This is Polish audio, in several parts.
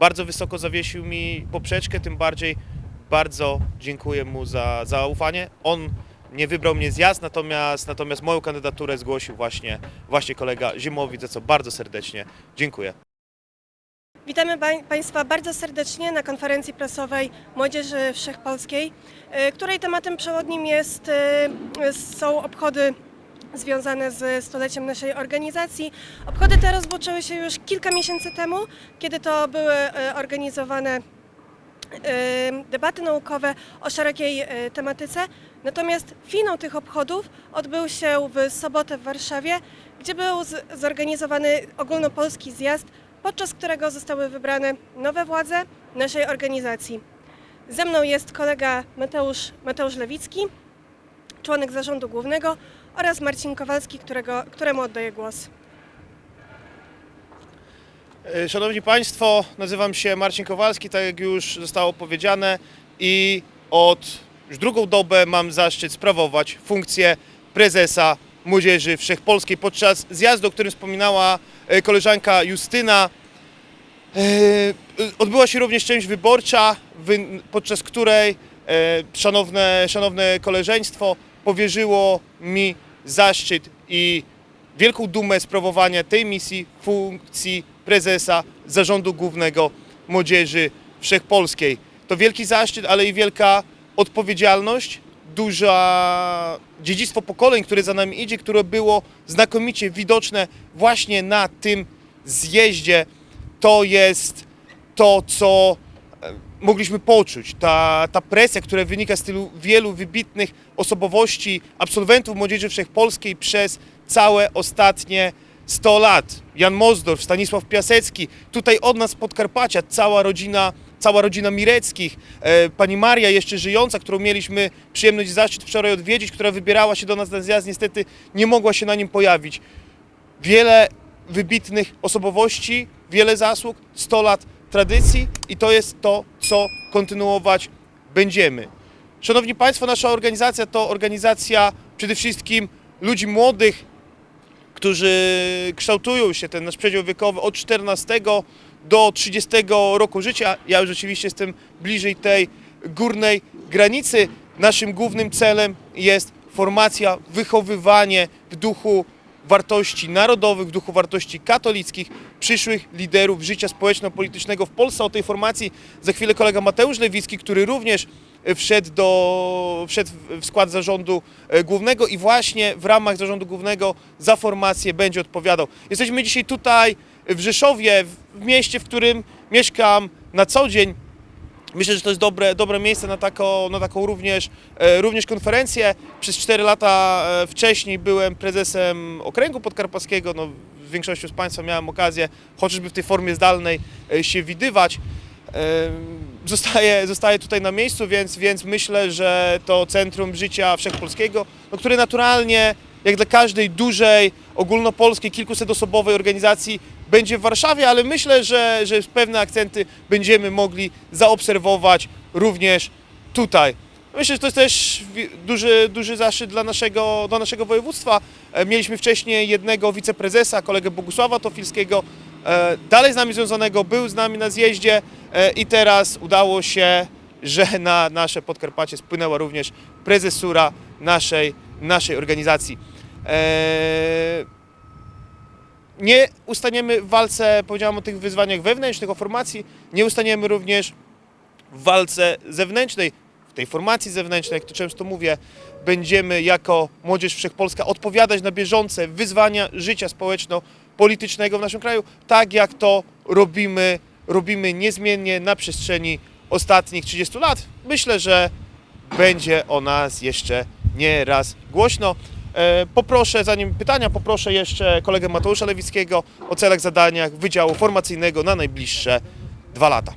bardzo wysoko zawiesił mi poprzeczkę, tym bardziej bardzo dziękuję mu za zaufanie. On nie wybrał mnie z jazd, natomiast, natomiast moją kandydaturę zgłosił właśnie, właśnie kolega Zimowicz, za co bardzo serdecznie dziękuję. Witamy pań- Państwa bardzo serdecznie na konferencji prasowej Młodzieży Wszechpolskiej, y, której tematem przewodnim jest, y, są obchody związane z stuleciem naszej organizacji. Obchody te rozpoczęły się już kilka miesięcy temu, kiedy to były y, organizowane y, debaty naukowe o szerokiej y, tematyce. Natomiast finał tych obchodów odbył się w sobotę w Warszawie, gdzie był zorganizowany ogólnopolski zjazd, podczas którego zostały wybrane nowe władze naszej organizacji. Ze mną jest kolega Mateusz, Mateusz Lewicki, członek zarządu głównego oraz Marcin Kowalski, którego, któremu oddaję głos. E, Szanowni Państwo, nazywam się Marcin Kowalski, tak jak już zostało powiedziane i od już drugą dobę mam zaszczyt sprawować funkcję prezesa Młodzieży Wszechpolskiej podczas zjazdu, o którym wspominała e, koleżanka Justyna. e, Odbyła się również część wyborcza, wy- podczas której szanowne, szanowne koleżeństwo powierzyło mi zaszczyt i wielką dumę sprawowania tej misji, funkcji prezesa Zarządu Głównego Młodzieży Wszechpolskiej. To wielki zaszczyt, ale i wielka odpowiedzialność, duża dziedzictwo pokoleń, które za nami idzie, które było znakomicie widoczne właśnie na tym zjeździe. To jest to, co mogliśmy poczuć. Ta, ta presja, która wynika z tylu wielu wybitnych osobowości, absolwentów Młodzieży Wszechpolskiej przez całe ostatnie 100 lat. Jan Mozdorf, Stanisław Piasecki, tutaj od nas z Podkarpacia, cała rodzina, cała rodzina Mireckich, e, pani Maria jeszcze żyjąca, którą mieliśmy przyjemność i zaszczyt wczoraj odwiedzić, która wybierała się do nas na zjazd, niestety nie mogła się na nim pojawić wiele wybitnych osobowości, wiele zasług, 100 lat tradycji i to jest to, co kontynuować będziemy. Szanowni Państwo, nasza organizacja to organizacja przede wszystkim ludzi młodych, którzy kształtują się, ten nasz przedział wiekowy od 14 do 30 roku życia. Ja już oczywiście jestem bliżej tej górnej granicy. Naszym głównym celem jest formacja, wychowywanie w duchu wartości narodowych, w duchu wartości katolickich, przyszłych liderów życia społeczno-politycznego w Polsce. O tej formacji za chwilę kolega Mateusz Lewicki, który również wszedł, do, wszedł w skład zarządu e, głównego i właśnie w ramach zarządu głównego za formację będzie odpowiadał. Jesteśmy dzisiaj tutaj w Rzeszowie, w mieście, w którym mieszkam na co dzień. Myślę, że to jest dobre, dobre miejsce na taką, na taką również, e, również konferencję. Przez 4 lata e, wcześniej byłem prezesem okręgu podkarpackiego. No, z większością z Państwa miałem okazję chociażby w tej formie zdalnej e, się widywać. E, Zostaję, zostaję tutaj na miejscu, więc, więc myślę, że to centrum życia wszechpolskiego, no, które naturalnie, jak dla każdej dużej, ogólnopolskiej, kilkusetosobowej organizacji, będzie w Warszawie, ale myślę, że, że pewne akcenty będziemy mogli zaobserwować również tutaj. Myślę, że to jest też duży, duży zaszczyt dla naszego, dla naszego województwa. E, Mieliśmy wcześniej jednego wiceprezesa, kolegę Bogusława Tofilskiego, e, dalej z nami związanego, był z nami na zjeździe e, i teraz udało się, że na nasze Podkarpacie spłynęła również prezesura naszej, naszej organizacji. E, nie ustaniemy w walce, powiedziałem o tych wyzwaniach wewnętrznych, o formacji, nie ustaniemy również w walce zewnętrznej, w tej formacji zewnętrznej, jak to często mówię, będziemy jako Młodzież Wszechpolska odpowiadać na bieżące wyzwania życia społeczno-politycznego w naszym kraju, tak jak to robimy, robimy niezmiennie na przestrzeni ostatnich 30 lat. Myślę, że będzie o nas jeszcze nie raz głośno. E, Poproszę, zanim pytania, poproszę jeszcze kolegę Mateusza Lewickiego o celach, zadaniach Wydziału Formacyjnego na najbliższe dwa lata.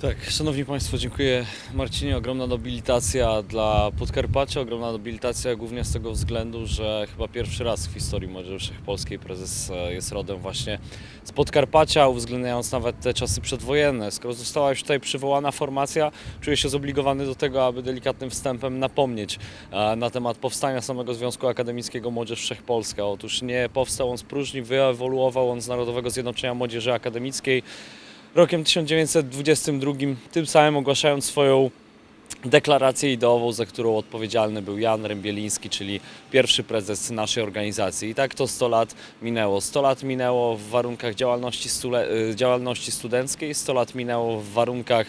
Tak, szanowni państwo, dziękuję Marcinie. Ogromna nobilitacja dla Podkarpacia, ogromna nobilitacja głównie z tego względu, że chyba pierwszy raz w historii Młodzieży Wszechpolskiej prezes e, jest rodem właśnie z Podkarpacia, uwzględniając nawet te czasy przedwojenne. Skoro została już tutaj przywołana formacja, czuję się zobligowany do tego, aby delikatnym wstępem napomnieć e, na temat powstania samego Związku Akademickiego Młodzież Wszechpolska. Otóż nie powstał on z próżni, wyewoluował on z Narodowego Zjednoczenia Młodzieży Akademickiej, rokiem 1922, tym samym ogłaszając swoją deklarację ideową, za którą odpowiedzialny był Jan Rębieliński, czyli pierwszy prezes naszej organizacji. I tak to 100 lat minęło. 100 lat minęło w warunkach działalności, stule, y, działalności studenckiej, 100 lat minęło w warunkach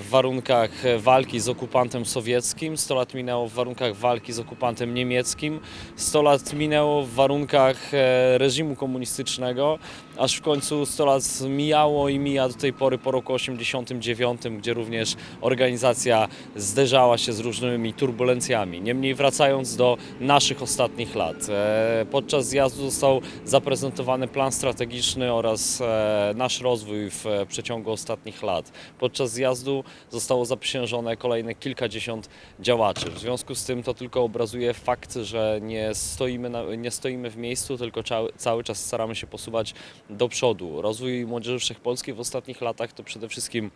w warunkach walki z okupantem sowieckim, 100 lat minęło w warunkach walki z okupantem niemieckim, 100 lat minęło w warunkach e, reżimu komunistycznego, aż w końcu 100 lat mijało i mija do tej pory po roku 89, gdzie również organizacja zderzała się z różnymi turbulencjami. Niemniej wracając do naszych ostatnich lat, e, podczas zjazdu został zaprezentowany plan strategiczny oraz e, nasz rozwój w e, przeciągu ostatnich lat. Podczas zjazdu zostało zaprzysiężone kolejne kilkadziesiąt działaczy. W związku z tym to tylko obrazuje fakt, że nie stoimy, na, nie stoimy w miejscu, tylko cały, czas staramy się posuwać do przodu. Rozwój Młodzieży Wszechpolskiej w ostatnich latach to przede wszystkim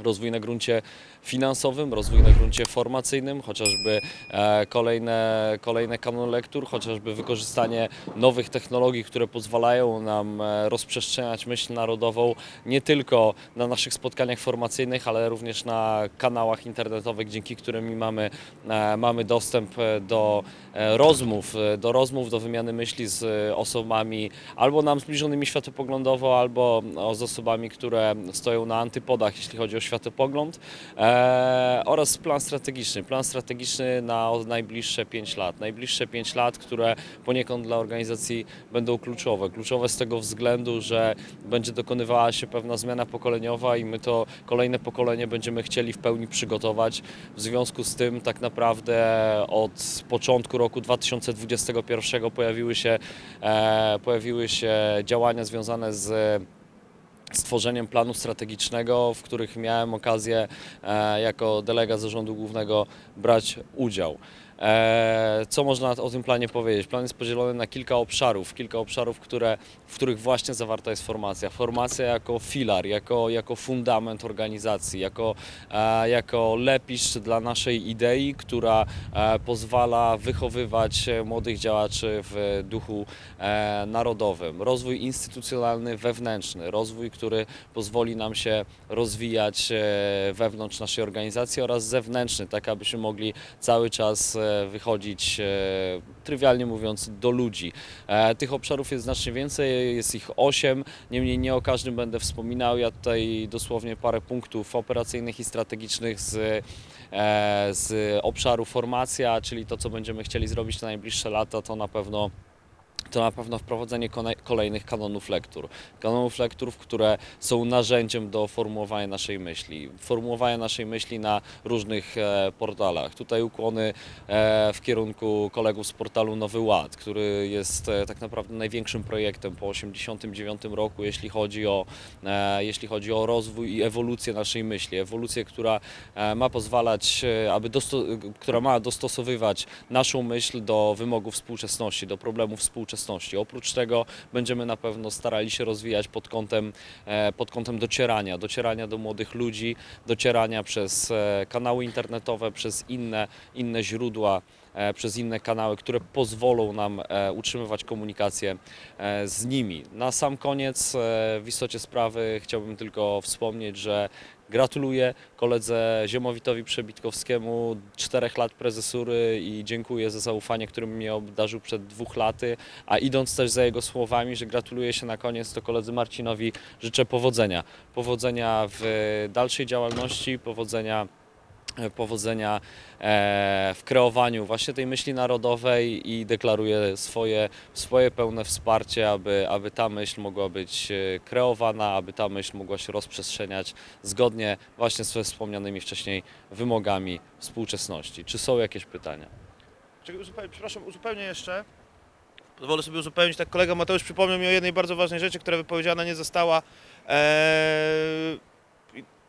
rozwój na gruncie finansowym, rozwój na gruncie formacyjnym, chociażby e, kolejne, kolejne kanon lektur, chociażby wykorzystanie nowych technologii, które pozwalają nam e, rozprzestrzeniać myśl narodową nie tylko na naszych spotkaniach formacyjnych, ale również na kanałach internetowych, dzięki którym mamy, e, mamy dostęp do rozmów, do rozmów, do wymiany myśli z osobami albo nam zbliżonymi światopoglądowo, albo o, z osobami, które stoją na antypodach, jeśli chodzi o światopogląd e, oraz plan strategiczny. Plan strategiczny na najbliższe 5 lat. Najbliższe 5 lat, które poniekąd dla organizacji będą kluczowe. Kluczowe z tego względu, że będzie dokonywała się pewna zmiana pokoleniowa i my to kolejne pokolenie będziemy chcieli w pełni przygotować. W związku z tym tak naprawdę od początku roku 2021 pojawiły się, e, pojawiły się działania związane z stworzeniem planu strategicznego, w których miałem okazję e, jako delegat zarządu głównego brać udział. E, co można o tym planie powiedzieć? Plan jest podzielony na kilka obszarów, kilka obszarów, które, w których właśnie zawarta jest formacja. Formacja jako filar, jako, jako fundament organizacji, jako, e, jako lepisz dla naszej idei, która e, pozwala wychowywać młodych działaczy w duchu narodowym. Rozwój instytucjonalny, wewnętrzny, rozwój, który pozwoli nam się rozwijać wewnątrz naszej organizacji oraz zewnętrzny, tak abyśmy mogli cały czas wychodzić, e, trywialnie mówiąc, do ludzi. E, Tych obszarów jest znacznie więcej, jest ich osiem, niemniej nie o każdym będę wspominał. Ja tutaj dosłownie parę punktów operacyjnych i strategicznych z, e, z obszaru formacja, czyli to, co będziemy chcieli zrobić na najbliższe lata, to na pewno to na pewno wprowadzenie kolejnych kanonów lektur. Kanonów lektur, które są narzędziem do formułowania naszej myśli. Formułowania naszej myśli na różnych e, portalach. Tutaj ukłony e, w kierunku kolegów z portalu Nowy Ład, który jest e, tak naprawdę największym projektem po 1989 roku, jeśli chodzi o, jeśli chodzi o rozwój i ewolucję naszej myśli. Ewolucję, która ma pozwalać, aby która ma dostosowywać naszą myśl do wymogów współczesności, do problemów współczesności. Oprócz tego będziemy na pewno starali się rozwijać pod kątem, e, pod kątem docierania, docierania do młodych ludzi, docierania przez e, kanały internetowe, przez inne, inne źródła, e, przez inne kanały, które pozwolą nam utrzymywać komunikację z nimi. Na sam koniec w istocie sprawy chciałbym tylko wspomnieć, że Gratuluję koledze Ziemowitowi Przebitkowskiemu czterech lat prezesury i dziękuję za zaufanie, którym mnie obdarzył przed dwóch laty. A idąc też za jego słowami, że gratuluję się na koniec, to koledzy Marcinowi życzę powodzenia. Powodzenia w dalszej działalności, powodzenia powodzenia e, w kreowaniu właśnie tej myśli narodowej i deklaruję swoje, swoje pełne wsparcie, aby, aby ta myśl mogła być e, kreowana, aby ta myśl mogła się rozprzestrzeniać zgodnie właśnie ze wspomnianymi wcześniej wymogami współczesności. Czy są jakieś pytania? Przepraszam, uzupełnię jeszcze. Pozwolę sobie uzupełnić, tak kolega Mateusz przypomniał mi o jednej bardzo ważnej rzeczy, która wypowiedziana nie została. Eee,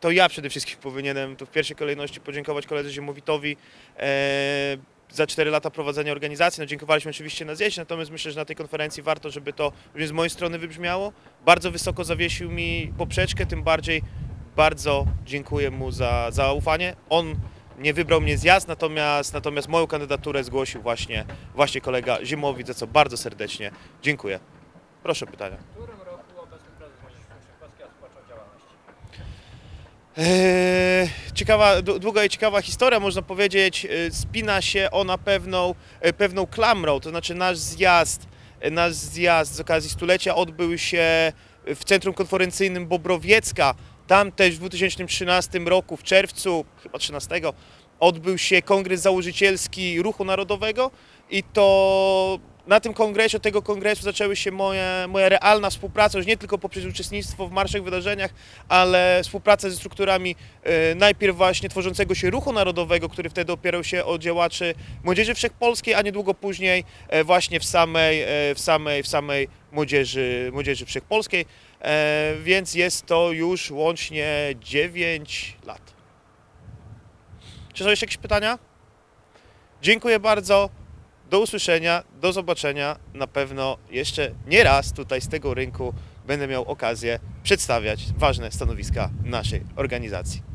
to ja przede wszystkim powinienem tu w pierwszej kolejności podziękować koledze Ziemowitowi e, za 4 lata prowadzenia organizacji. No, dziękowaliśmy oczywiście na zjeździe, natomiast myślę, że na tej konferencji warto, żeby to z mojej strony wybrzmiało. Bardzo wysoko zawiesił mi poprzeczkę, tym bardziej bardzo dziękuję mu za zaufanie. On nie wybrał mnie z jazd, natomiast, natomiast moją kandydaturę zgłosił właśnie, właśnie kolega Zimowicz, za co bardzo serdecznie dziękuję. Proszę pytania. W którym roku obecny prezes Młodzieży Wszechpolskiej rozpoczął działalność? Eee, Ciekawa, d- długa i ciekawa historia, można powiedzieć, e, spina się ona pewną, e, pewną klamrą, to znaczy nasz zjazd, nasz zjazd z okazji stulecia odbył się w Centrum Konferencyjnym Bobrowiecka, tam też w 2013 roku, w czerwcu, chyba 13, odbył się kongres założycielski Ruchu Narodowego i to na tym kongresie, od tego kongresu zaczęły się moje, moja realna współpraca, już nie tylko poprzez uczestnictwo w marszach, wydarzeniach, ale współpraca ze strukturami e, najpierw właśnie tworzącego się Ruchu Narodowego, który wtedy opierał się o działaczy Młodzieży Wszechpolskiej, a niedługo później e, właśnie w samej, e, w samej, w samej Młodzieży, Młodzieży Wszechpolskiej, e, więc jest to już łącznie 9 lat. Czy są jeszcze jakieś pytania? Dziękuję bardzo. Do usłyszenia, do zobaczenia. Na pewno jeszcze nie raz tutaj z tego rynku będę miał okazję przedstawiać ważne stanowiska naszej organizacji.